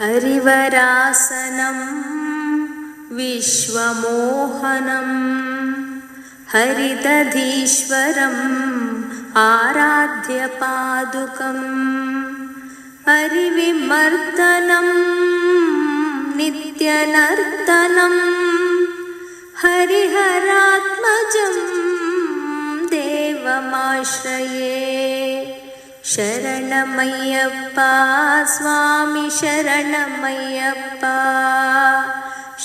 हरिवरासनं विश्वमोहनं हरिदधीश्वरम् आराध्यपादुकम् हरिविमर्दनं नित्यनर्तनं हरिहरात्मजं देवमाश्रये शरणमय्यप्पा स्वामि शरणमय्यप्पा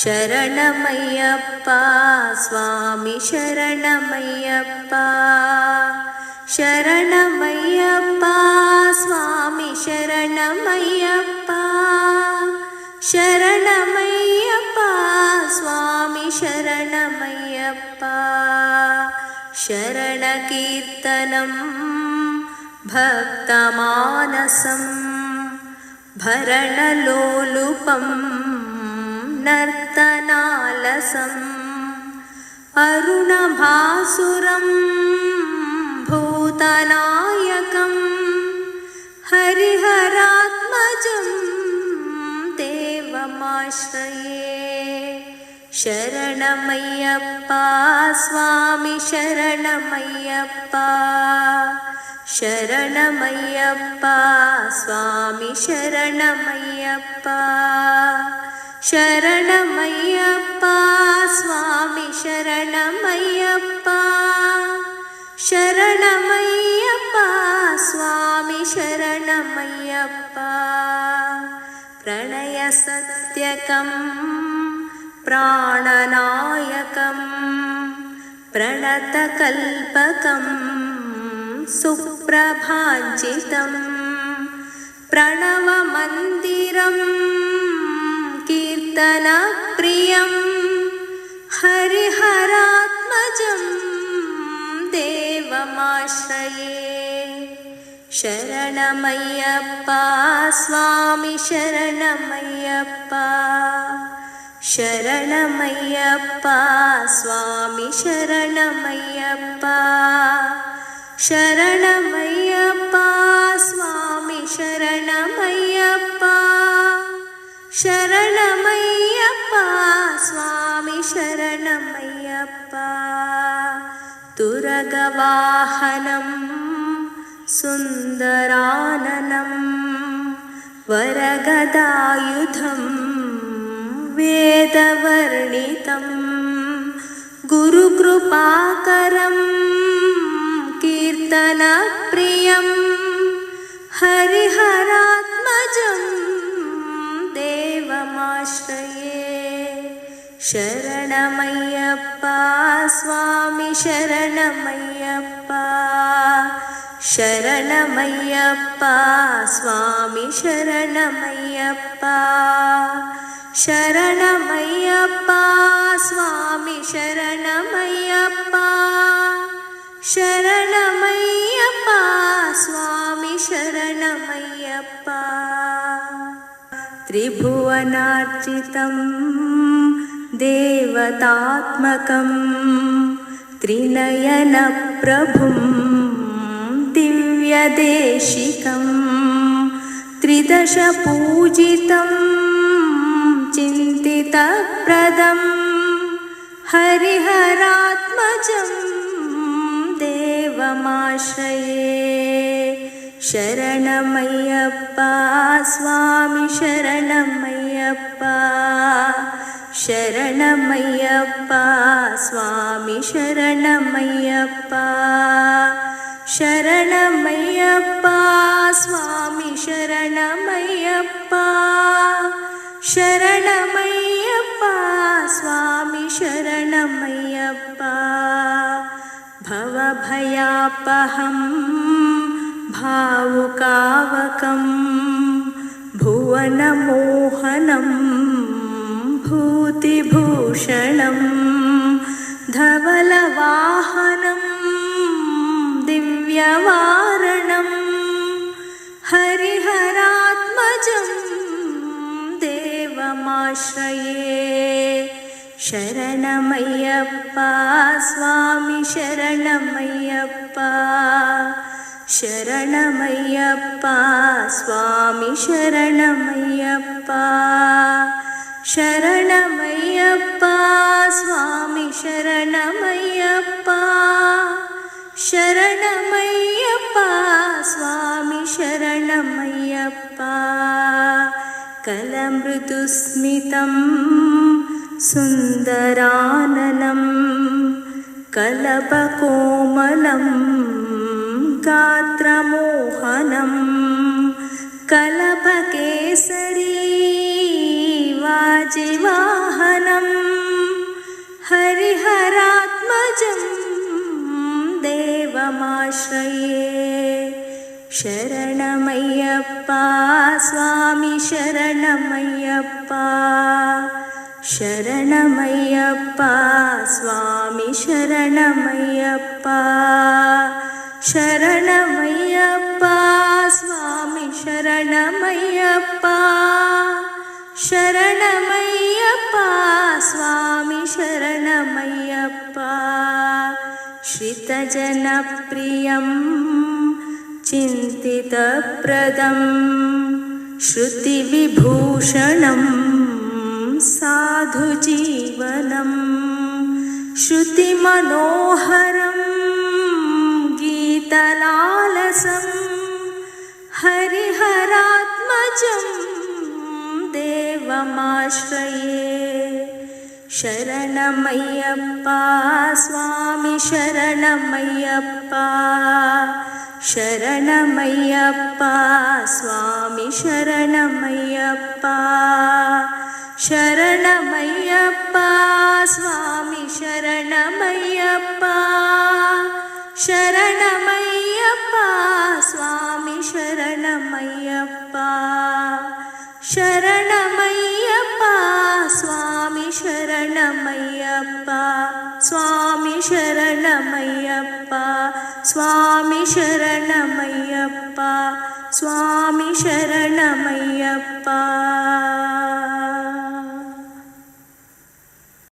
शरणमय्यप्पा स्वामि शरणमय्यप्पा शरणमय्यप्पा स्वामि शरणमय्यप्पा शरणमय्यप्पा स्वामि शरणमय्यप्पा शरणकीर्तनम् भक्तमानसं भरणलोलुपं नर्तनालसम् अरुणभासुरं भूतनायकं हरिहरात्मजं देवमाश्रये शरणमय्यप्पा स्वामि शरणमय्यप्पा शरणमय्यप्पा स्वामि शरणमय्यप्पा शरणमय्यप्पा स्वामि शरणमय्यप्पा शरणमय्यप्पा स्वामि शरणमय्यप्पा। प्रणयसत्यकं प्राणनायकं प्रणतकल्पकम् सुप्रभाञ्चितं प्रणवमन्दिरं कीर्तनप्रियं हरिहरात्मजं देवमाश्रये। शरणमय्यप्पा स्वामि शरणमय्यप्पा। शरणमय्यप्पा स्वामि शरणमय्यप्पा शरणमय्यप्पा स्वामि शरणमय्यप्पा। शरणमय्यप्पा स्वामि शरणमय्यप्पा। तुरगवाहनं सुन्दराननं वरगदायुधं वेदवर्णितं गुरुकृपाकरम् कीर्तनप्रियं हरिहरात्मजं देवमाश्रये शरणमय्यप्पा स्वामि शरणमय्यप्पा शरणमय्यप्पा स्वामि शरणमय्यप्पा शरणमय्यप्पा स्वामि शरणमय्यप्पा शरणमय्यप्पा स्वामि शरणमय्यप्पा। त्रिभुवनार्चितं देवतात्मकं त्रिनयनप्रभुं दिव्यदेशिकं त्रिदशपूजितं चिन्तितप्रदं हरिहरात्मजम् शरणमय्यप्पा स्वामि शरणमय्यप्पा शरणमय्यप्पा स्वामि शरणमय्यप्पा शरणमय्यप्पा स्वामि शरणमय्यप्पा शरणमय्यप्पा स्वामि शरणमय्यप्पा भवभयापहं भावुकावकं भुवनमोहनं भूतिभूषणं धवलवाहनं दिव्यवारणं हरिहरात्मजं देवमाश्रये। शरणमय्यप्पा स्वामि शरणमय्यप्पा शरणमय्यप्पा स्वामि शरणमय्यप्पा शरणमय्यप्पा स्वामि शरणमय्यप्पा शरणमय्यप्पा स्वामि शरणमय्यप्पा कलमृदुस्मितं सुन्दराननं कलपकोमलं गा गात्रमोहनं कलपकेसरी वाजिवाहनं हरिहरात्मजं देवमाश्रये शरणमय्यप्पा स्वामि शरणमय्यप्पा शरणमय्यप्पा स्वामि शरणमय्यप्पा शरणमय्यप्पा स्वामि शरणमय्यप्पा शरणमय्यप्पा स्वामि शरणमय्यप्पा श्रितजनप्रियं चिन्तितप्रदं श्रुतिविभूषणम् साधुजीवनं श्रुतिमनोहरं हरिहरात्मजं देवमाश्रये। शरणमय्यप्पा स्वामि शरणमय्यप्पा। शरणमय्यप्पा स्वामि शरणमय्यप्पा। शरणमय्यप्पा स्वामि शरणमय्यप्पा। शरणमय्यप्पा स्वामि शरणमय्यप्पा शरणमय्यप्पा शरणमय्यप्पा स्वामि शरणमय्यप्पा स्वामि शरणमय्यप्पा स्वामि शरणमय्यप्पा